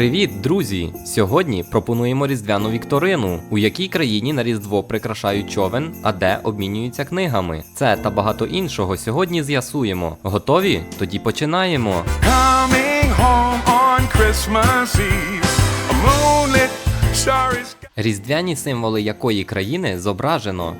Привіт, друзі! Сьогодні пропонуємо різдвяну вікторину, у якій країні на Різдво прикрашають човен, а де обмінюються книгами. Це та багато іншого сьогодні з'ясуємо. Готові? Тоді починаємо. Coming home on Christmas Eve, a moonlit starry sky. Різдвяні символи якої країни зображено.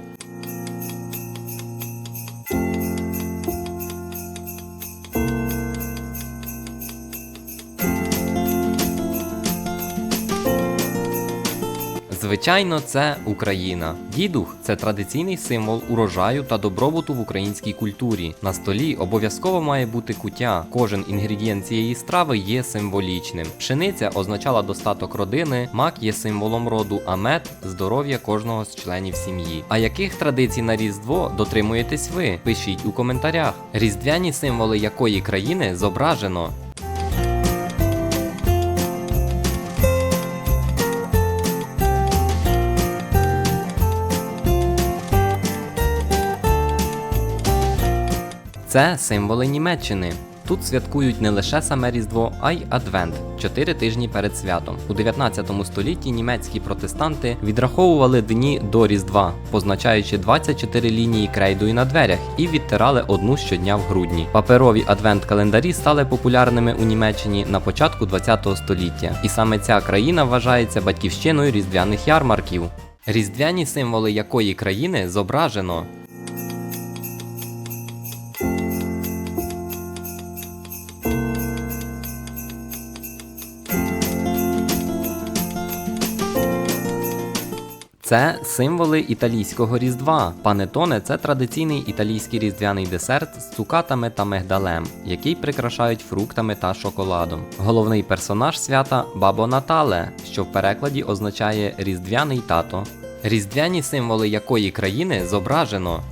Звичайно, це Україна. Дідух це традиційний символ урожаю та добробуту в українській культурі. На столі обов'язково має бути куття. Кожен інгредієнт цієї страви є символічним. Пшениця означала достаток родини, мак є символом роду, а мед здоров'я кожного з членів сім'ї. А яких традицій на Різдво дотримуєтесь ви? Пишіть у коментарях. Різдвяні символи якої країни зображено. Це символи Німеччини. Тут святкують не лише саме Різдво, а й Адвент чотири тижні перед святом. У 19 столітті німецькі протестанти відраховували дні до Різдва, позначаючи 24 лінії крейдою на дверях і відтирали одну щодня в грудні. Паперові адвент-календарі стали популярними у Німеччині на початку 20 століття, і саме ця країна вважається батьківщиною різдвяних ярмарків. Різдвяні символи якої країни зображено. Це символи італійського різдва. Панетоне це традиційний італійський різдвяний десерт з цукатами та мигдалем, який прикрашають фруктами та шоколадом. Головний персонаж свята Бабо Натале, що в перекладі означає різдвяний тато. Різдвяні символи якої країни зображено.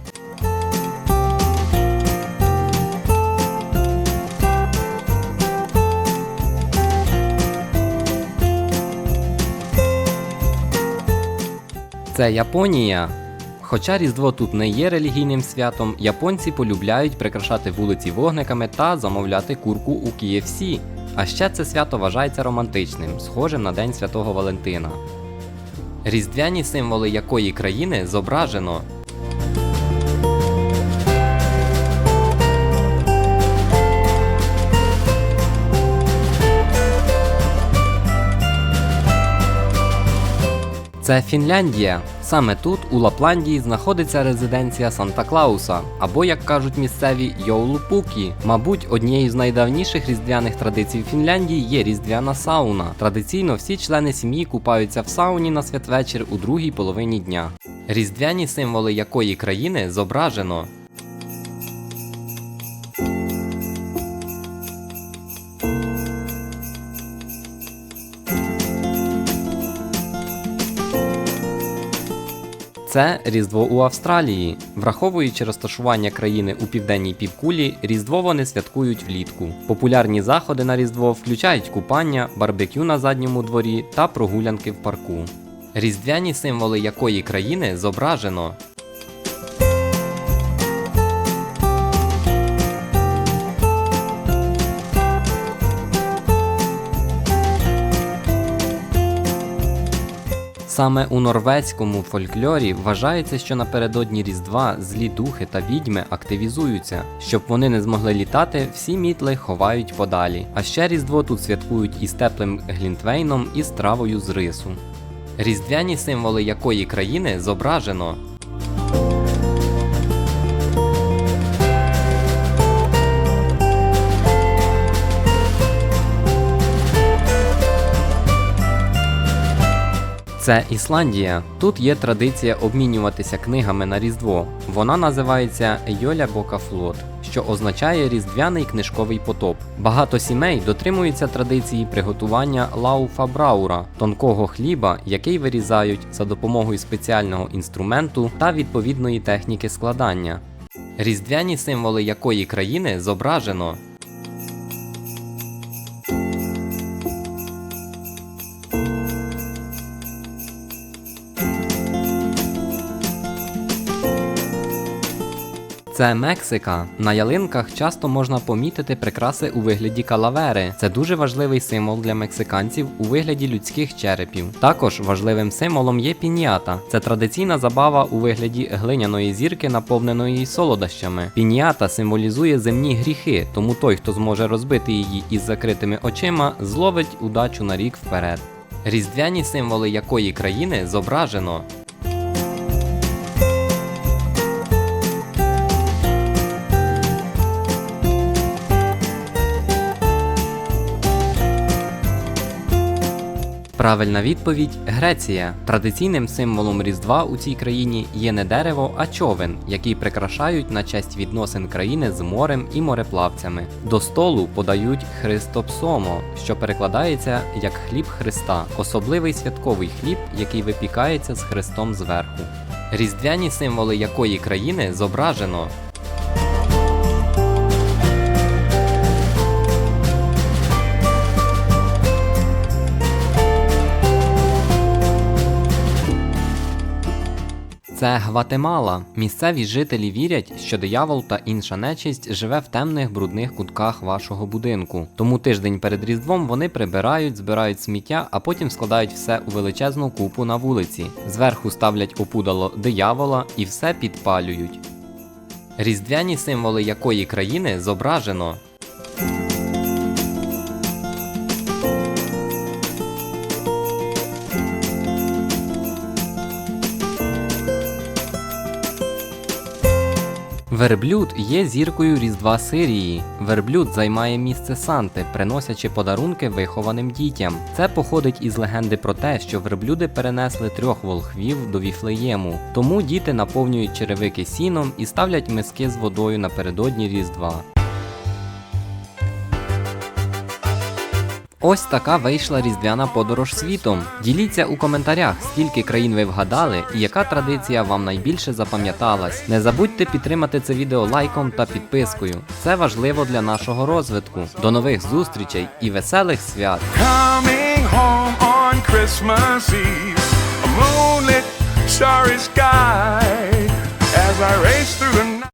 Це Японія. Хоча Різдво тут не є релігійним святом, японці полюбляють прикрашати вулиці вогниками та замовляти курку у KFC. А ще це свято вважається романтичним, схожим на День Святого Валентина. Різдвяні символи якої країни зображено. Це Фінляндія. Саме тут, у Лапландії, знаходиться резиденція Санта Клауса, або, як кажуть місцеві, Йоулупукі. Мабуть, однією з найдавніших різдвяних традицій Фінляндії є різдвяна сауна. Традиційно всі члени сім'ї купаються в сауні на святвечір у другій половині дня. Різдвяні символи якої країни зображено. Це Різдво у Австралії. Враховуючи розташування країни у південній півкулі, Різдво вони святкують влітку. Популярні заходи на Різдво включають купання, барбекю на задньому дворі та прогулянки в парку. Різдвяні символи якої країни зображено. Саме у норвезькому фольклорі вважається, що напередодні Різдва злі духи та відьми активізуються. Щоб вони не змогли літати, всі мітли ховають подалі. А ще Різдво тут святкують із теплим глінтвейном і стравою з рису. Різдвяні символи якої країни зображено. Це Ісландія. Тут є традиція обмінюватися книгами на Різдво. Вона називається Йоля Бокафлот, що означає різдвяний книжковий потоп. Багато сімей дотримуються традиції приготування лауфабраура тонкого хліба, який вирізають за допомогою спеціального інструменту та відповідної техніки складання. Різдвяні символи якої країни зображено. Це Мексика. На ялинках часто можна помітити прикраси у вигляді калавери. Це дуже важливий символ для мексиканців у вигляді людських черепів. Також важливим символом є пінята. Це традиційна забава у вигляді глиняної зірки, наповненої солодощами. Пінята символізує земні гріхи, тому той, хто зможе розбити її із закритими очима, зловить удачу на рік вперед. Різдвяні символи якої країни зображено Правильна відповідь Греція. Традиційним символом Різдва у цій країні є не дерево, а човен, який прикрашають на честь відносин країни з морем і мореплавцями. До столу подають христопсомо, що перекладається як хліб Христа, особливий святковий хліб, який випікається з хрестом зверху. Різдвяні символи якої країни зображено Це Гватемала. Місцеві жителі вірять, що диявол та інша нечисть живе в темних брудних кутках вашого будинку. Тому тиждень перед Різдвом вони прибирають, збирають сміття, а потім складають все у величезну купу на вулиці. Зверху ставлять опудало диявола і все підпалюють. Різдвяні символи якої країни зображено Верблюд є зіркою Різдва Сирії. Верблюд займає місце Санти, приносячи подарунки вихованим дітям. Це походить із легенди про те, що верблюди перенесли трьох волхвів до Віфлеєму. Тому діти наповнюють черевики сіном і ставлять миски з водою напередодні Різдва. Ось така вийшла різдвяна подорож світом. Діліться у коментарях, скільки країн ви вгадали і яка традиція вам найбільше запам'яталась. Не забудьте підтримати це відео лайком та підпискою. Це важливо для нашого розвитку. До нових зустрічей і веселих свят! Through the